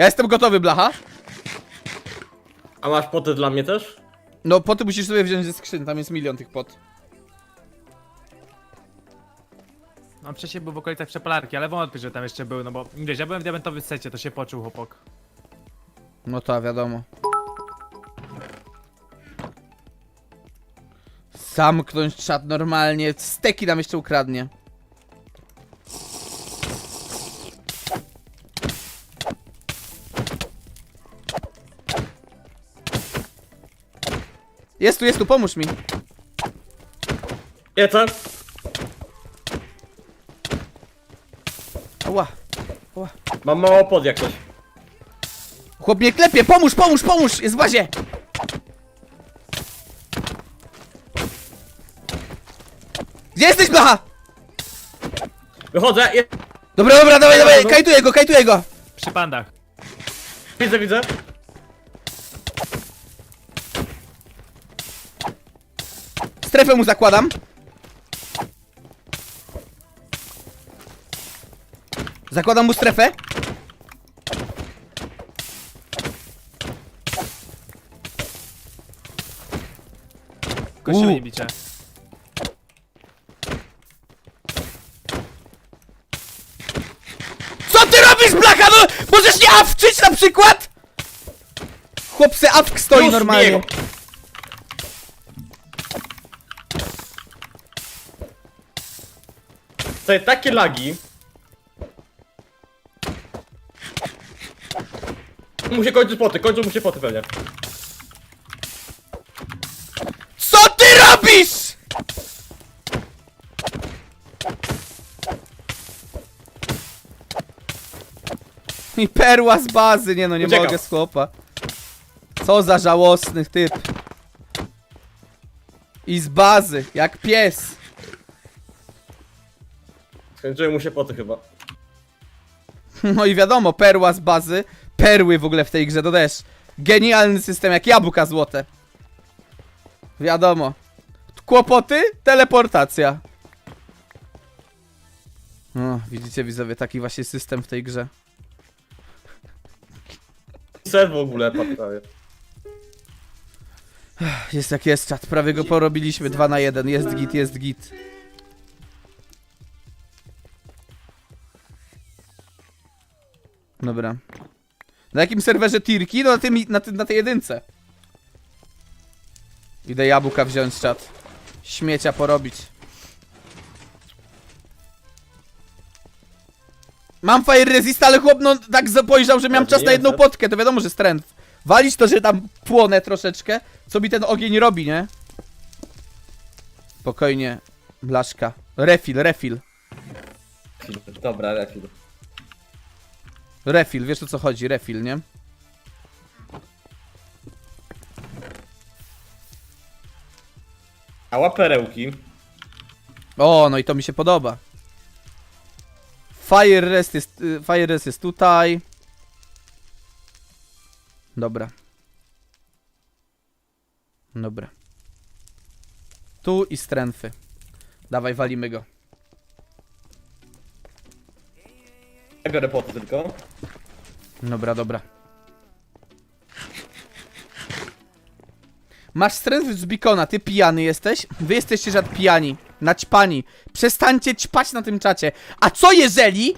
Ja jestem gotowy, blacha. A masz poty dla mnie też? No, poty musisz sobie wziąć ze skrzyni, tam jest milion tych pot. On przecież był w okolicach przepalarki, ale wątpię, że tam jeszcze był, no bo wiesz, ja byłem w diamentowym secie, to się poczuł chłopak. No to wiadomo. Zamknąć czat normalnie. Steki nam jeszcze ukradnie. Jest tu, jest tu, pomóż mi. Jece? Ała. Mam mało pod jak coś. Chłop mnie klepie, pomóż, pomóż, pomóż! Jest w bazie! Gdzie jesteś, blacha? Wychodzę, je... Dobra, dobra, dawaj, Ja dawaj, kajtuję go, kajtuję go! Przy pandach. widzę, widzę. Strefę mu zakładam. Zakładam mu strefę. Kościoł U. nie bicie. Co ty robisz, blacha? No, możesz nie awczyć na przykład? Chłop se awk stoi Już normalnie. Tutaj takie lagi. Mu się kończyć poty, kończą mu się poty pewnie. Co ty robisz? I perła z bazy, nie no, nie mogę z chłopa. Co za żałosny typ. I z bazy, jak pies. Skończyły mu się poty chyba. No i wiadomo, perła z bazy, perły w ogóle w tej grze, to też genialny system, jak jabłka złote. Wiadomo. Kłopoty, teleportacja. No, widzicie widzowie, taki właśnie system w tej grze. Ser w ogóle padł prawie. Jest jak jest czat, prawie go porobiliśmy 2 na 1, jest git, jest git. Dobra. Na jakim serwerze Tirki? No na, tym, na, tym, na tej jedynce. Idę jabłka wziąć czat. Śmiecia porobić. Mam fire resist, ale chłop no tak spojrzał, że miałem czas na jedną potkę, to wiadomo, że strength. Walić to, że tam płonę troszeczkę, co mi ten ogień robi, nie? Spokojnie, blaszka. Refill, refill. Dobra, refil. Refill, wiesz o co chodzi, refill, nie? A perełki. O, no i to mi się podoba. Fire rest jest, y, fire rest jest tutaj. Dobra. Dobra. Tu i strengthy. Dawaj, walimy go. Ja biorę tylko. Dobra, dobra. Masz strength z Beacona, ty pijany jesteś? Wy jesteście żad pijani, naćpani. Przestańcie ćpać na tym czacie. A co jeżeli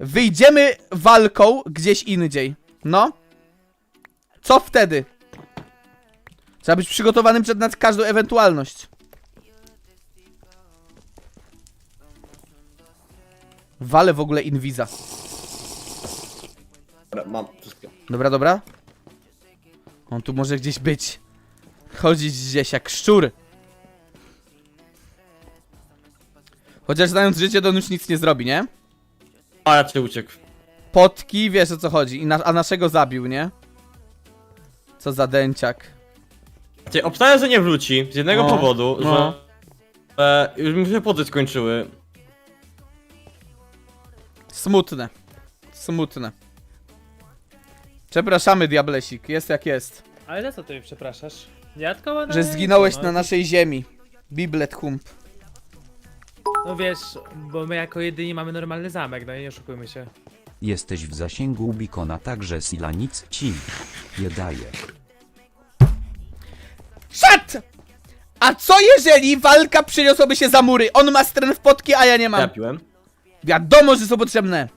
wyjdziemy walką gdzieś indziej? No? Co wtedy? Trzeba być przygotowanym przed na każdą ewentualność. Wale w ogóle inwiza. Dobra, mam wszystko. Dobra, dobra. On tu może gdzieś być. Chodzić gdzieś jak szczur. Chociaż znając życie, to on już nic nie zrobi, nie? A raczej uciekł. Potki, wiesz o co chodzi. I na, a naszego zabił, nie? Co za dęciak. Znaczy, obstawiam, że nie wróci z jednego No, powodu, no. że e, już mi się poty skończyły. Smutne. Smutne. Przepraszamy, Diablesik. Jest jak jest. Ale za co ty mnie przepraszasz? Ja tylko na... Że zginąłeś no, na naszej ziemi. Biblet hump. No wiesz, bo my jako jedyni mamy normalny zamek, no i nie oszukujmy się. Jesteś w zasięgu Bikona, także Sila nic ci nie daje. Szat! A co jeżeli walka przyniosłaby się za mury? On ma stren w potki, a ja nie mam. Ja piłem. Wiadomo, że są potrzebne.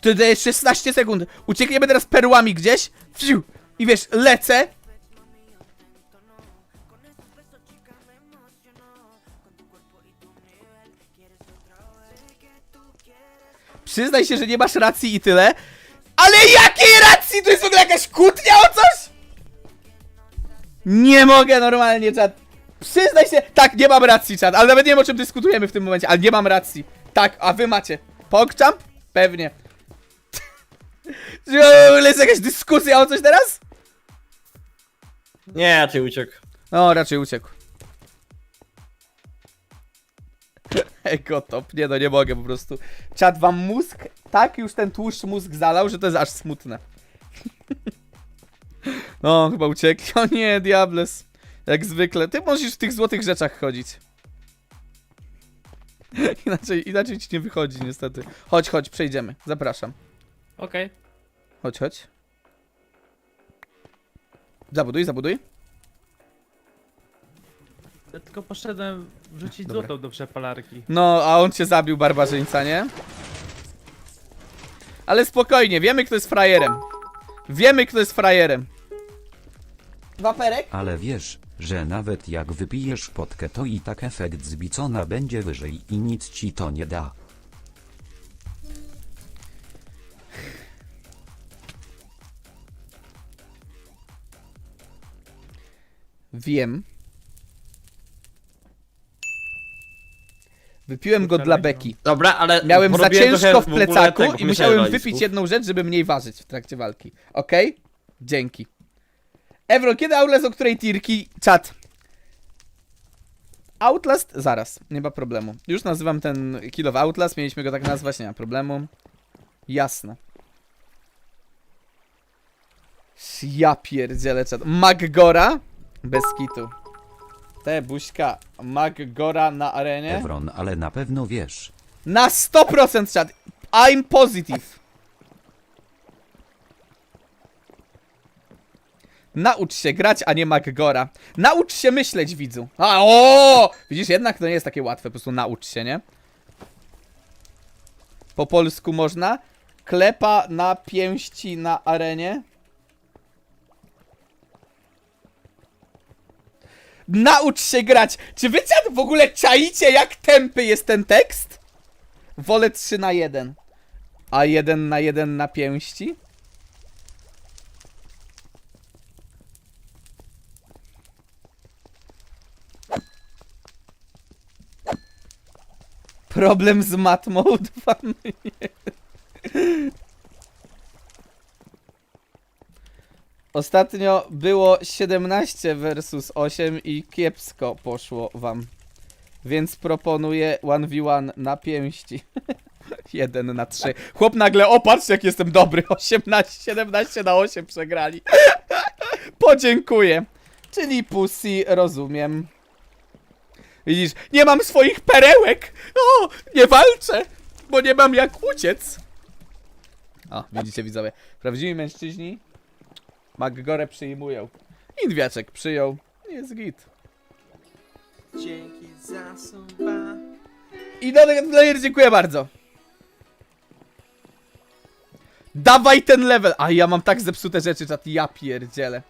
Ty dajesz 16 sekund. Uciekniemy teraz perłami gdzieś. Fiu. I wiesz, lecę. Przyznaj się, że nie masz racji i tyle. Ale jakiej racji? To jest w ogóle jakaś kłótnia o coś? Nie mogę normalnie, czat. Przyznaj się, tak, nie mam racji, czat, ale nawet nie wiem o czym dyskutujemy w tym momencie, ale nie mam racji. Tak, a wy macie. Pogchamp? Pewnie. Czy w ogóle jest jakaś dyskusja o coś teraz? Nie, raczej uciekł. No, raczej uciekł. Ego top, nie no, nie mogę po prostu. Czat wam mózg, tak już ten tłuszcz mózg zalał, że to jest aż smutne. No, chyba uciekli. O nie, Diables. Jak zwykle. Ty musisz w tych złotych rzeczach chodzić. Inaczej, inaczej ci nie wychodzi, niestety. Chodź, chodź, przejdziemy. Zapraszam. Okej. Chodź, chodź. Zabuduj, zabuduj. Ja tylko poszedłem wrzucić Dobra. złotą do przepalarki. No, a on cię zabił, barbarzyńca, nie? Ale spokojnie, wiemy kto jest frajerem. Wiemy kto jest frajerem. Waperek? Ale wiesz, że nawet jak wypijesz potkę to i tak efekt z Bicona będzie wyżej i nic ci to nie da. Wiem. Wypiłem go dla Beki. Dobra, ale... Miałem za porobiłem ciężko trochę w ogóle plecaku tego, i musiałem wypić jedną rzecz, żeby mniej ważyć w trakcie walki. Okej? Dzięki. Evro, kiedy Outlast, o której tirki? Czat. Outlast? Zaraz, nie ma problemu. Już nazywam ten kill of Outlast, mieliśmy go tak nazwać, nie ma problemu. Jasne. Ja pierdzielę czat. Maggora? Bez kitu. Te buźka. Maggora na arenie? Evron, ale na pewno wiesz. Na 100% czat. I'm positive. Naucz się grać, a nie Maggora. Naucz się myśleć, widzu. A, o! Widzisz, jednak to nie jest takie łatwe, po prostu naucz się, nie? Po polsku można. Klepa na pięści na arenie. Naucz się grać! Czy wy w ogóle czaicie, jak tępy jest ten tekst? Wolę 3 na 1. A 1 na 1 na pięści? Problem z matmą 2 na 1. Ostatnio było 17 versus 8 i kiepsko poszło wam. Więc proponuję 1v1 na pięści. 1 na 3. Chłop nagle, o patrz jak jestem dobry. 18, 17 na 8 przegrali. Podziękuję. Czyli pussy, rozumiem. Widzisz, nie mam swoich perełek. O, nie walczę, bo nie mam jak uciec. O, widzicie widzowie. Prawdziwi mężczyźni Maggorę przyjmują. Indwiaczek przyjął. Jest git. Dzięki za suba. I Donek Player, dziękuję bardzo. Dawaj ten level. A ja mam tak zepsute rzeczy, czat. Ja pierdzielę.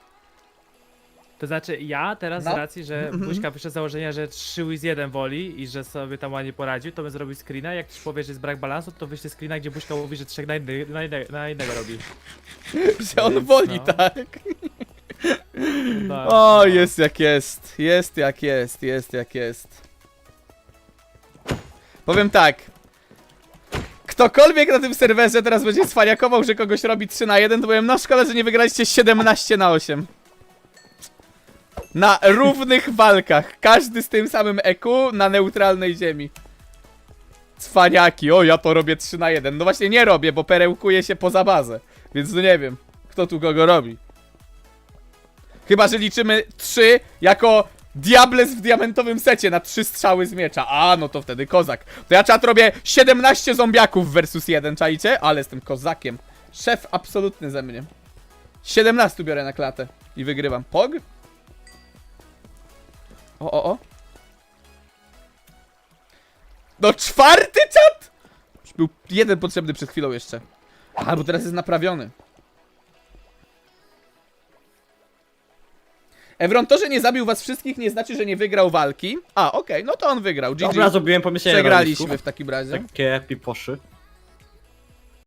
To znaczy ja teraz No. z racji, że Buźka pisze z założenia, że 3 z 1 woli i że sobie tam ładnie poradził, to bym zrobił screena. Jak ktoś powie, że jest brak balansu, to wyślę screena, gdzie Buźka mówi, że 3 na, jedny, na, jednego, na jednego robi. Że on Więc woli, no. tak. Tak, O, no. jest jak jest. Jest jak jest. Jest jak jest. Powiem tak. Ktokolwiek na tym serwerze teraz będzie swaniakował, że kogoś robi 3 na 1, to powiem, no szkoda, że nie wygraliście 17 na 8. Na równych walkach. Każdy z tym samym EQ na neutralnej ziemi. Cwaniaki, o ja to robię 3 na 1. No właśnie nie robię, bo perełkuję się poza bazę. Więc no nie wiem, kto tu kogo robi. Chyba, że liczymy 3 jako Diables w diamentowym secie na trzy strzały z miecza. A, no to wtedy kozak. To ja czat robię 17 zombiaków versus 1, czajcie? Ale jestem kozakiem. Szef absolutny ze mnie. 17 biorę na klatę i wygrywam. Pog? O, o, o. No czwarty czat? Był jeden potrzebny przed chwilą jeszcze. A, bo teraz jest naprawiony. Evron, to, że nie zabił was wszystkich nie znaczy, że nie wygrał walki. A, okej, no to on wygrał. GG. Dobra, zrobiłem pomyślenie Przegraliśmy w takim razie. Takie piposzy.